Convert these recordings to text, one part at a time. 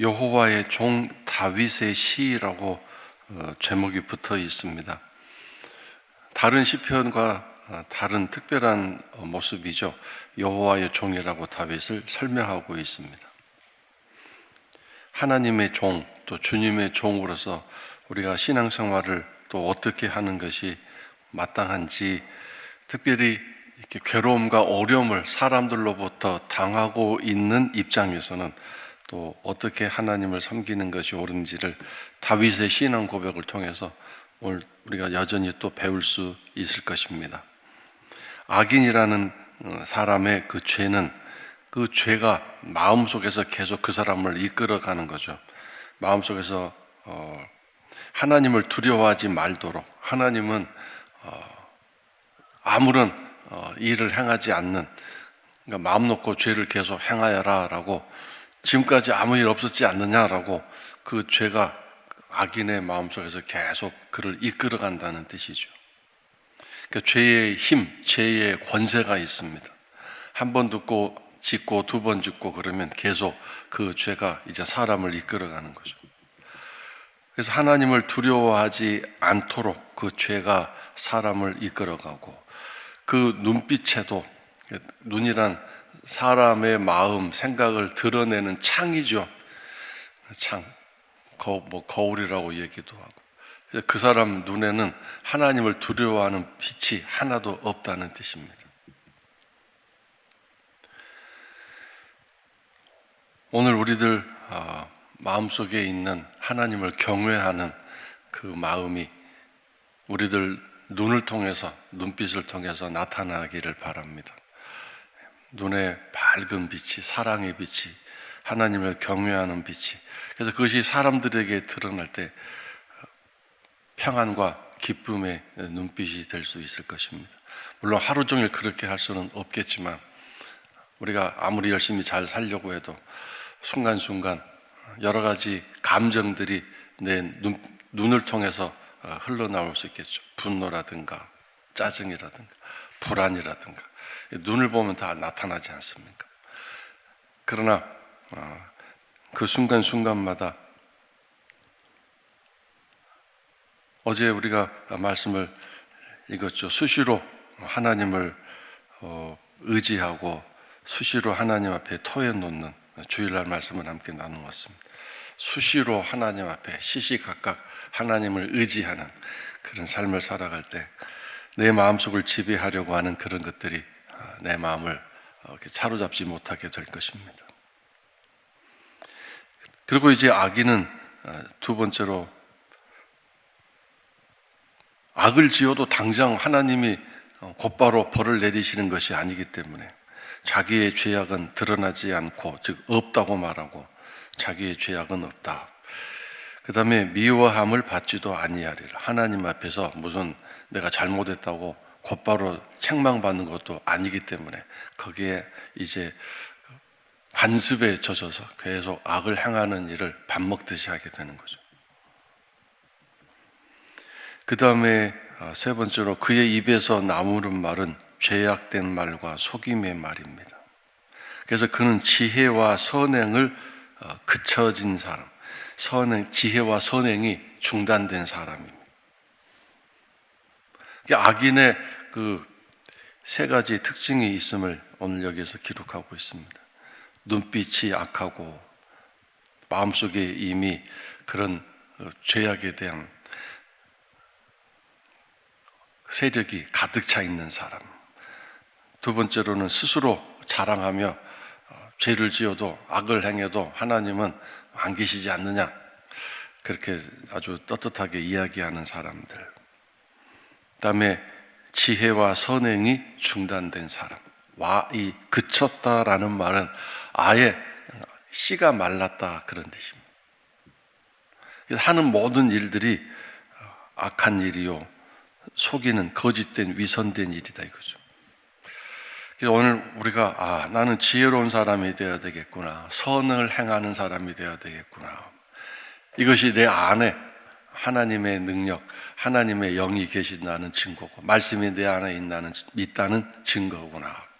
여호와의 종 다윗의 시라고 어, 제목이 붙어 있습니다. 다른 시편과 어, 다른 특별한 어, 모습이죠. 여호와의 종이라고 다윗을 설명하고 있습니다. 하나님의 종, 또 주님의 종으로서 우리가 신앙생활을 또 어떻게 하는 것이 마땅한지 특별히 이렇게 괴로움과 어려움을 사람들로부터 당하고 있는 입장에서는 또 어떻게 하나님을 섬기는 것이 옳은지를 다윗의 신앙 고백을 통해서 오늘 우리가 여전히 또 배울 수 있을 것입니다. 악인이라는 어, 사람의 그 죄는 그 죄가 마음속에서 계속 그 사람을 이끌어가는 거죠. 마음속에서 어, 하나님을 두려워하지 말도록 하나님은 어, 아무런 일을 행하지 않는 그러니까 마음 놓고 죄를 계속 행하여라라고 지금까지 아무 일 없었지 않느냐라고 그 죄가 악인의 마음속에서 계속 그를 이끌어 간다는 뜻이죠. 그러니까 죄의 힘, 죄의 권세가 있습니다. 한 번 듣고 짓고 두 번 짓고 그러면 계속 그 죄가 이제 사람을 이끌어 가는 거죠. 그래서 하나님을 두려워하지 않도록 그 죄가 사람을 이끌어 가고 그 눈빛에도 눈이란 사람의 마음, 생각을 드러내는 창이죠. 창. 거, 뭐 거울이라고 얘기도 하고. 그 사람 눈에는 하나님을 두려워하는 빛이 하나도 없다는 뜻입니다. 오늘 우리들 아, 마음속에 있는 하나님을 경외하는 그 마음이 우리들 눈을 통해서 눈빛을 통해서 나타나기를 바랍니다. 눈에 밝은 빛이 사랑의 빛이 하나님을 경외하는 빛이 그래서 그것이 사람들에게 드러날 때 평안과 기쁨의 눈빛이 될 수 있을 것입니다. 물론 하루 종일 그렇게 할 수는 없겠지만 우리가 아무리 열심히 잘 살려고 해도 순간순간 여러 가지 감정들이 내 눈, 눈을 통해서 흘러나올 수 있겠죠. 분노라든가 짜증이라든가 불안이라든가 눈을 보면 다 나타나지 않습니까? 그러나 어, 그 순간순간마다 어제 우리가 말씀을 읽었죠. 수시로 하나님을 어, 의지하고 수시로 하나님 앞에 토해 놓는 주일날 말씀을 함께 나누었습니다. 수시로 하나님 앞에 시시각각 하나님을 의지하는 그런 삶을 살아갈 때 내 마음속을 지배하려고 하는 그런 것들이 내 마음을 사로잡지 못하게 될 것입니다. 그리고 이제 악인은 어, 두 번째로 악을 지어도 당장 하나님이 어, 곧바로 벌을 내리시는 것이 아니기 때문에 자기의 죄악은 드러나지 않고 즉 없다고 말하고 자기의 죄악은 없다. 그 다음에 미워함을 받지도 아니하리라. 하나님 앞에서 무슨 내가 잘못했다고 곧바로 책망받는 것도 아니기 때문에 거기에 이제 관습에 젖어서 계속 악을 행하는 일을 밥 먹듯이 하게 되는 거죠. 그 다음에 아, 세 번째로 그의 입에서 나오는 말은 죄악된 말과 속임의 말입니다. 그래서 그는 지혜와 선행을 어, 그쳐진 사람, 선행, 지혜와 선행이 중단된 사람입니다. 악인의 그 세 가지 특징이 있음을 오늘 여기서 기록하고 있습니다. 눈빛이 악하고 마음속에 이미 그런 어, 죄악에 대한 세력이 가득 차 있는 사람. 두 번째로는 스스로 자랑하며 어, 죄를 지어도 악을 행해도 하나님은 안 계시지 않느냐. 그렇게 아주 떳떳하게 이야기하는 사람들. 다음에 지혜와 선행이 중단된 사람. 와, 이 그쳤다라는 말은 아예 씨가 말랐다 그런 뜻입니다. 하는 모든 일들이 악한 일이요. 속이는 거짓된 위선된 일이다 이거죠. 오늘 우리가 아, 나는 지혜로운 사람이 되어야 되겠구나. 선을 행하는 사람이 되어야 되겠구나. 이것이 내 안에 하나님의 능력, 하나님의 영이 계신다는 증거고, 말씀이 내 안에 있다는, 있다는 증거구나.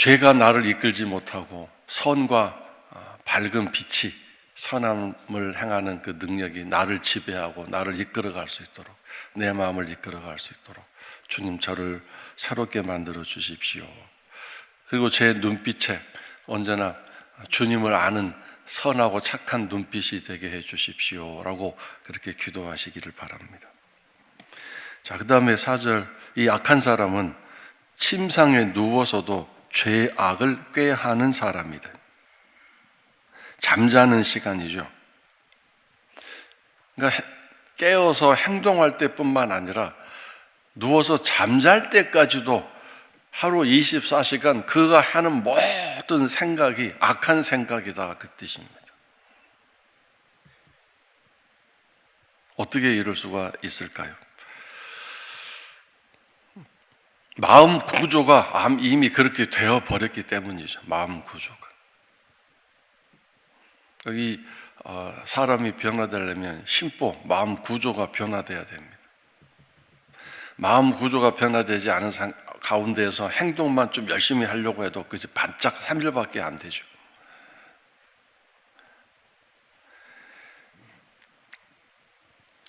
죄가 나를 이끌지 못하고 선과 어, 밝은 빛이 선함을 행하는 그 능력이 나를 지배하고 나를 이끌어갈 수 있도록 내 마음을 이끌어갈 수 있도록 주님 저를 새롭게 만들어 주십시오. 그리고 제 눈빛에 언제나 주님을 아는 선하고 착한 눈빛이 되게 해 주십시오 라고 그렇게 기도하시기를 바랍니다. 자, 그 다음에 4절 이 악한 사람은 침상에 누워서도 죄의 악을 꾀하는 사람이다. 잠자는 시간이죠. 그러니까 깨어서 행동할 때뿐만 아니라 누워서 잠잘 때까지도 하루 24시간 그가 하는 모든 생각이 악한 생각이다 그 뜻입니다. 어떻게 이럴 수가 있을까요? 마음 구조가 이미 그렇게 되어 버렸기 때문이죠. 마음 구조가. 여기 어, 사람이 변화되려면 심보, 마음 구조가 변화돼야 됩니다. 마음 구조가 변화되지 가운데에서 행동만 좀 열심히 하려고 해도 그지 반짝 3일밖에 안 되죠.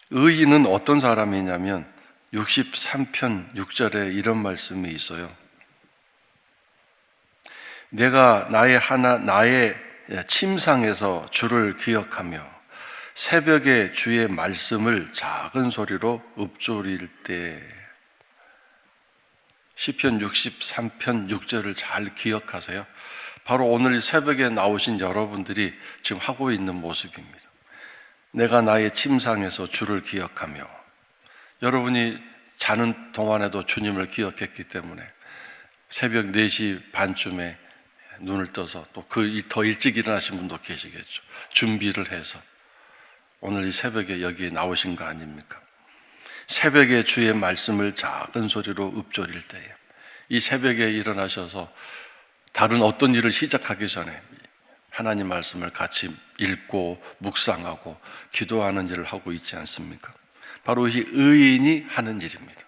의인은 어떤 사람이냐면 63편 6절에 이런 말씀이 있어요. 내가 나의 하나 나의 침상에서 주를 기억하며 새벽에 주의 말씀을 작은 소리로 읊조릴 때 시편 63편 6절을 잘 기억하세요. 바로 오늘 새벽에 나오신 여러분들이 지금 하고 있는 모습입니다. 내가 나의 침상에서 주를 기억하며 여러분이 자는 동안에도 주님을 기억했기 때문에 새벽 4시 반쯤에 눈을 떠서 또 그 더 일찍 일어나신 분도 계시겠죠. 준비를 해서 오늘 이 새벽에 여기에 나오신 거 아닙니까? 새벽에 주의 말씀을 작은 소리로 읊조릴 때에 이 새벽에 일어나셔서 다른 어떤 일을 시작하기 전에 하나님 말씀을 같이 읽고 묵상하고 기도하는 일을 하고 있지 않습니까? 바로 이 의인이 하는 일입니다.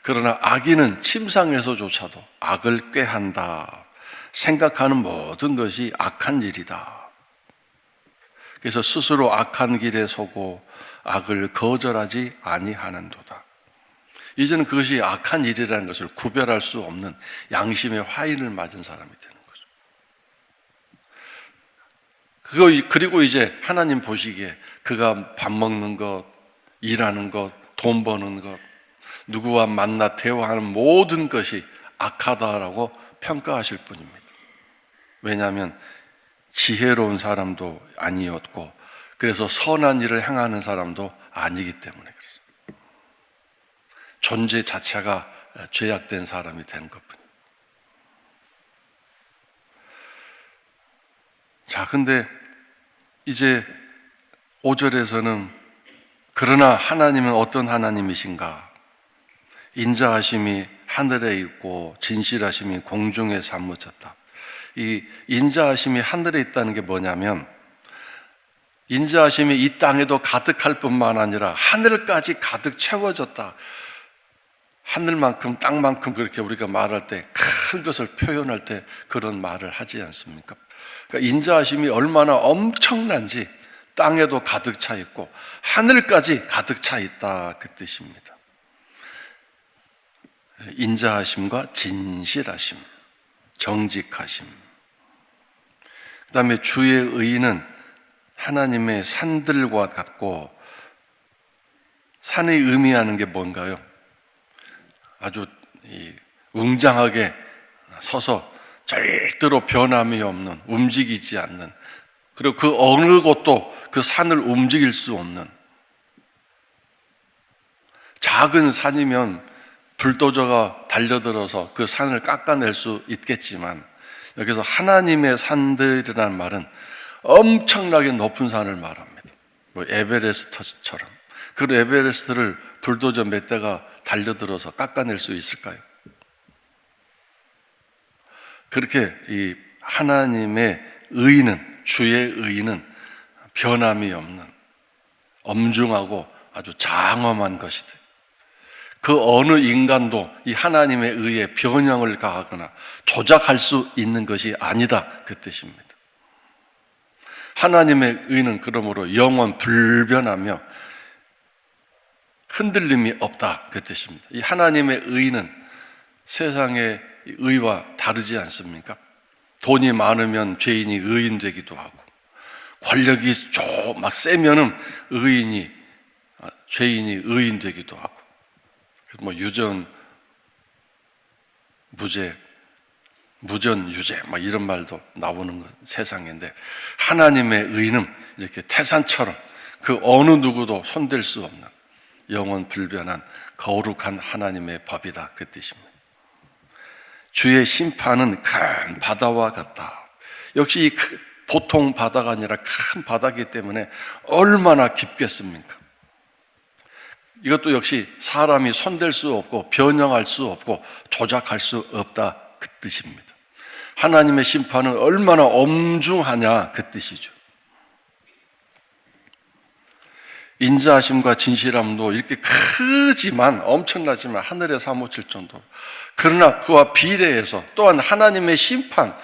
그러나 악인은 침상에서조차도 악을 꾀한다. 생각하는 모든 것이 악한 일이다. 그래서 스스로 악한 길에 서고 악을 거절하지 아니하는도다. 이제는 그것이 악한 일이라는 것을 구별할 수 없는 양심의 화인을 맞은 사람이 되는 거죠. 그거 그리고 이제 하나님 보시기에 그가 밥 먹는 것, 일하는 것, 돈 버는 것, 누구와 만나 대화하는 모든 것이 악하다라고 평가하실 분입니다. 왜냐하면 지혜로운 사람도 아니었고, 그래서 선한 일을 행하는 사람도 아니기 때문에 그렇습니다. 존재 자체가 죄악된 사람이 된 것뿐. 자, 근데 이제 5절에서는 그러나 하나님은 어떤 하나님이신가? 인자하심이 하늘에 있고 진실하심이 공중에 사무쳤다. 이 인자하심이 하늘에 있다는 게 뭐냐면 인자하심이 이 땅에도 가득할 뿐만 아니라 하늘까지 가득 채워졌다. 하늘만큼 땅만큼 그렇게 우리가 말할 때 큰 것을 표현할 때 그런 말을 하지 않습니까? 그러니까 인자하심이 얼마나 엄청난지 땅에도 가득 차 있고 하늘까지 가득 차 있다 그 뜻입니다. 인자하심과 진실하심, 정직하심. 그 다음에 주의 의는 하나님의 산들과 같고 산이 의미하는 게 뭔가요? 아주 웅장하게 서서 절대로 변함이 없는 움직이지 않는 그리고 그 어느 곳도 그 산을 움직일 수 없는 작은 산이면 불도저가 달려들어서 그 산을 깎아낼 수 있겠지만 여기서 하나님의 산들이라는 말은 엄청나게 높은 산을 말합니다. 뭐 에베레스트처럼. 그 에베레스트를 불도저 몇 대가 달려들어서 깎아낼 수 있을까요? 그렇게 이 하나님의 의는 주의 의는 변함이 없는 엄중하고 아주 장엄한 것이다. 그 어느 인간도 이 하나님의 의에 변형을 가하거나 조작할 수 있는 것이 아니다. 그 뜻입니다. 하나님의 의는 그러므로 영원 불변하며 흔들림이 없다 그 뜻입니다. 이 하나님의 의는 세상의 의와 다르지 않습니까? 돈이 많으면 죄인이 의인 되기도 하고 권력이 좀 막 세면은 의인이 아, 죄인이 의인 되기도 하고 뭐 유전 무죄 무전 유죄 막 이런 말도 나오는 것 세상인데 하나님의 의는 이렇게 태산처럼 그 어느 누구도 손댈 수 없는 영원 불변한 거룩한 하나님의 법이다 그 뜻입니다. 주의 심판은 큰 바다와 같다. 역시 이 보통 바다가 아니라 큰 바다기 때문에 얼마나 깊겠습니까? 이것도 역시 사람이 손댈 수 없고 변형할 수 없고 조작할 수 없다 그 뜻입니다. 하나님의 심판은 얼마나 엄중하냐 그 뜻이죠. 인자하심과 진실함도 이렇게 크지만 엄청나지만 하늘에 사무칠 정도로 그러나 그와 비례해서 또한 하나님의 심판,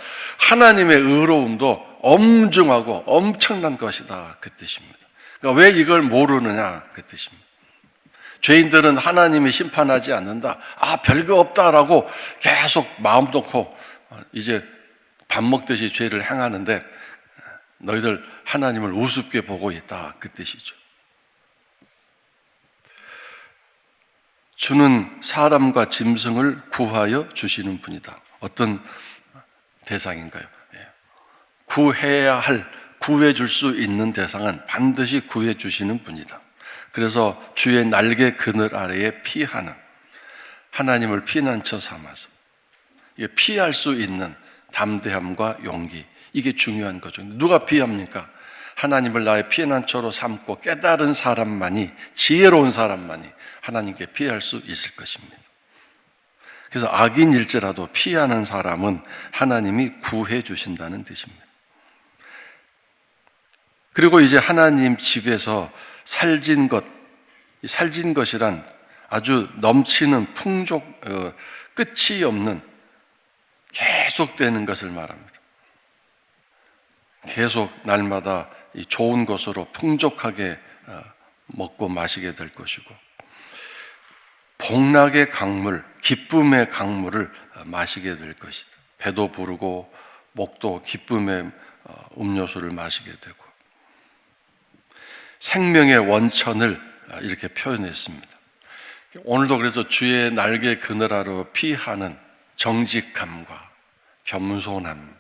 하나님의 의로움도 엄중하고 엄청난 것이다 그 뜻입니다. 그러니까 왜 이걸 모르느냐 그 뜻입니다. 죄인들은 하나님이 심판하지 않는다. 아 별거 없다라고 계속 마음 놓고 이제 밥 먹듯이 죄를 행하는데 너희들 하나님을 우습게 보고 있다 그 뜻이죠. 주는 사람과 짐승을 구하여 주시는 분이다. 어떤 대상인가요? 예. 구해야 할, 구해 줄 수 있는 대상은 반드시 구해 주시는 분이다. 그래서 주의 날개 그늘 아래에 피하는 하나님을 피난처 삼아서 피할 수 있는 담대함과 용기 이게 중요한 거죠. 누가 피합니까? 하나님을 나의 피난처로 삼고 깨달은 사람만이 지혜로운 사람만이 하나님께 피할 수 있을 것입니다. 그래서 악인일지라도 피하는 사람은 하나님이 구해 주신다는 뜻입니다. 그리고 이제 하나님 집에서 살진 것, 살진 것이란 아주 넘치는 풍족, 어, 끝이 없는 계속되는 것을 말합니다. 계속 날마다 좋은 것으로 풍족하게 어, 먹고 마시게 될 것이고, 복락의 강물, 기쁨의 강물을 마시게 될 것이다. 배도 부르고 목도 기쁨의 어, 음료수를 마시게 되고 생명의 원천을 이렇게 표현했습니다. 오늘도 그래서 주의 날개 그늘하러 피하는 정직함과 겸손함.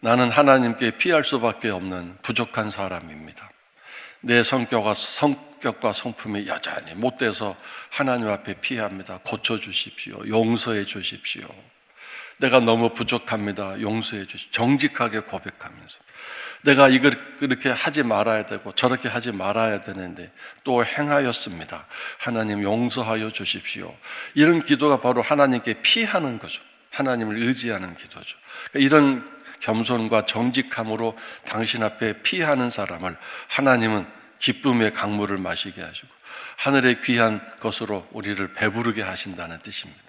나는 하나님께 피할 수밖에 없는 부족한 사람입니다. 내 성격과 성격과 성품이 여전히 못돼서 하나님 앞에 피합니다. 고쳐 주십시오. 용서해 주십시오. 내가 너무 부족합니다. 용서해 주십시오. 정직하게 고백하면서 내가 이걸 그렇게 하지 말아야 되고 저렇게 하지 말아야 되는데 또 행하였습니다. 하나님 용서하여 주십시오. 이런 기도가 바로 하나님께 피하는 거죠. 하나님을 의지하는 기도죠. 그러니까 이런 겸손과 정직함으로 당신 앞에 피하는 사람을 하나님은 기쁨의 강물을 마시게 하시고 하늘의 귀한 것으로 우리를 배부르게 하신다는 뜻입니다.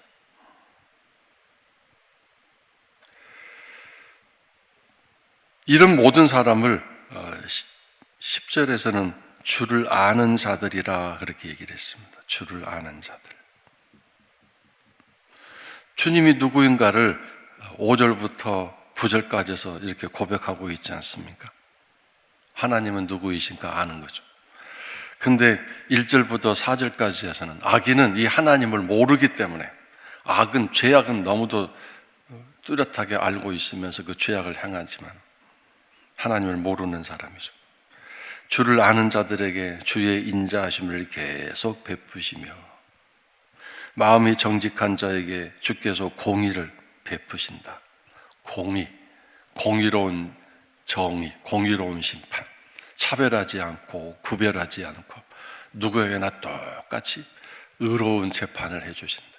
이런 모든 사람을 10절에서는 어, 주를 아는 자들이라 그렇게 얘기를 했습니다. 주를 아는 자들. 주님이 누구인가를 5절부터 9절까지서 이렇게 고백하고 있지 않습니까? 하나님은 누구이신가 아는 거죠. 근데 1절부터 4절까지에서는 악인은 이 하나님을 모르기 때문에 악은 죄악은 너무도 뚜렷하게 알고 있으면서 그 죄악을 행하지만 하나님을 모르는 사람이죠. 주를 아는 자들에게 주의 인자하심을 계속 베푸시며 마음이 정직한 자에게 주께서 공의를 베푸신다. 공의, 공의로운 정의, 공의로운 심판, 차별하지 않고 구별하지 않고 누구에게나 똑같이 의로운 재판을 해 주신다.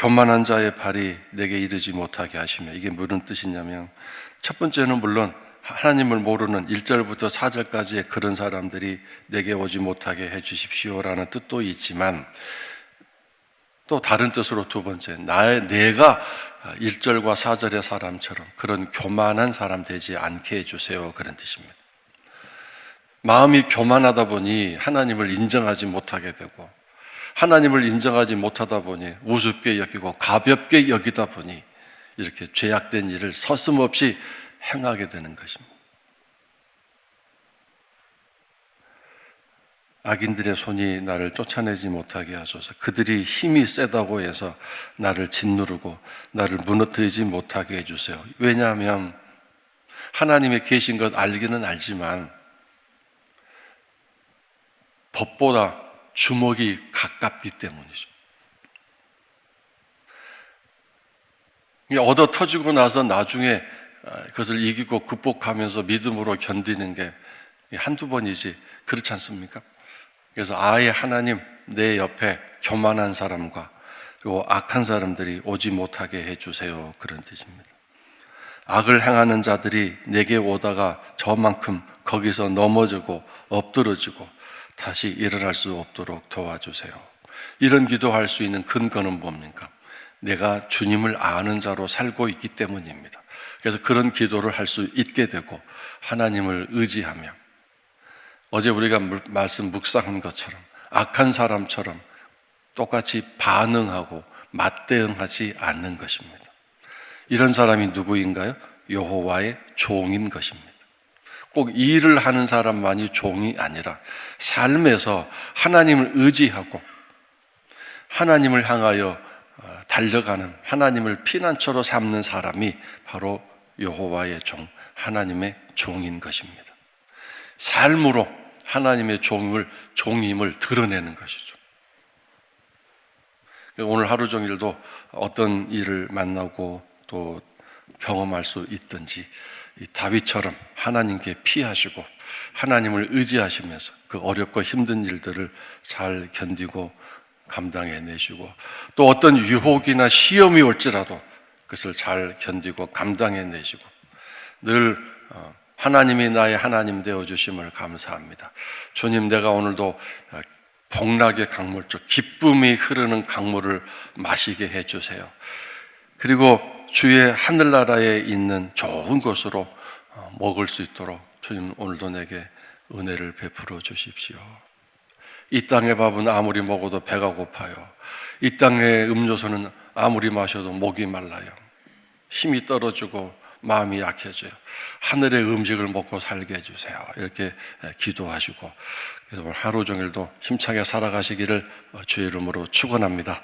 교만한 자의 발이 내게 이르지 못하게 하시며 이게 무슨 뜻이냐면 첫 번째는 물론 하나님을 모르는 1절부터 4절까지의 그런 사람들이 내게 오지 못하게 해 주십시오라는 뜻도 있지만 또 다른 뜻으로 두 번째 나의 내가 1절과 4절의 사람처럼 그런 교만한 사람 되지 않게 해 주세요. 그런 뜻입니다. 마음이 교만하다 보니 하나님을 인정하지 못하게 되고 하나님을 인정하지 못하다 보니 우습게 여기고 가볍게 여기다 보니 이렇게 죄악된 일을 서슴없이 행하게 되는 것입니다. 악인들의 손이 나를 쫓아내지 못하게 하소서. 그들이 힘이 세다고 해서 나를 짓누르고 나를 무너뜨리지 못하게 해주세요. 왜냐하면 하나님의 계신 것 알기는 알지만 법보다 주먹이 가깝기 때문이죠. 얻어 터지고 나서 나중에 그것을 이기고 극복하면서 믿음으로 견디는 게 한두 번이지 그렇지 않습니까? 그래서 아예 하나님 내 옆에 교만한 사람과 그리고 악한 사람들이 오지 못하게 해주세요. 그런 뜻입니다. 악을 행하는 자들이 내게 오다가 저만큼 거기서 넘어지고 엎드러지고 다시 일어날 수 없도록 도와주세요. 이런 기도할 수 있는 근거는 뭡니까? 내가 주님을 아는 자로 살고 있기 때문입니다. 그래서 그런 기도를 할 수 있게 되고 하나님을 의지하며 어제 우리가 말씀 묵상한 것처럼 악한 사람처럼 똑같이 반응하고 맞대응하지 않는 것입니다. 이런 사람이 누구인가요? 여호와의 종인 것입니다. 꼭 일을 하는 사람만이 종이 아니라 삶에서 하나님을 의지하고 하나님을 향하여 어, 달려가는 하나님을 피난처로 삼는 사람이 바로 여호와의 종, 하나님의 종인 것입니다. 삶으로 하나님의 종을 종임을 드러내는 것이죠. 오늘 하루 종일도 어떤 일을 만나고 또 경험할 수 있든지 다윗처럼 하나님께 피하시고 하나님을 의지하시면서 그 어렵고 힘든 일들을 잘 견디고 감당해 내시고 또 어떤 유혹이나 시험이 올지라도 그것을 잘 견디고 감당해 내시고 늘 어, 하나님이 나의 하나님 되어 주심을 감사합니다. 주님 내가 오늘도 복락의 강물 쪽 기쁨이 흐르는 강물을 마시게 해 주세요. 그리고 주의 하늘나라에 있는 좋은 것으로 어, 먹을 수 있도록 주님 오늘도 내게 은혜를 베풀어 주십시오. 이 땅의 밥은 아무리 먹어도 배가 고파요. 이 땅의 음료수는 아무리 마셔도 목이 말라요. 힘이 떨어지고 마음이 약해져요. 하늘의 음식을 먹고 살게 해주세요. 이렇게 기도하시고 그래서 오늘 하루 종일도 힘차게 살아가시기를 주의 이름으로 축원합니다.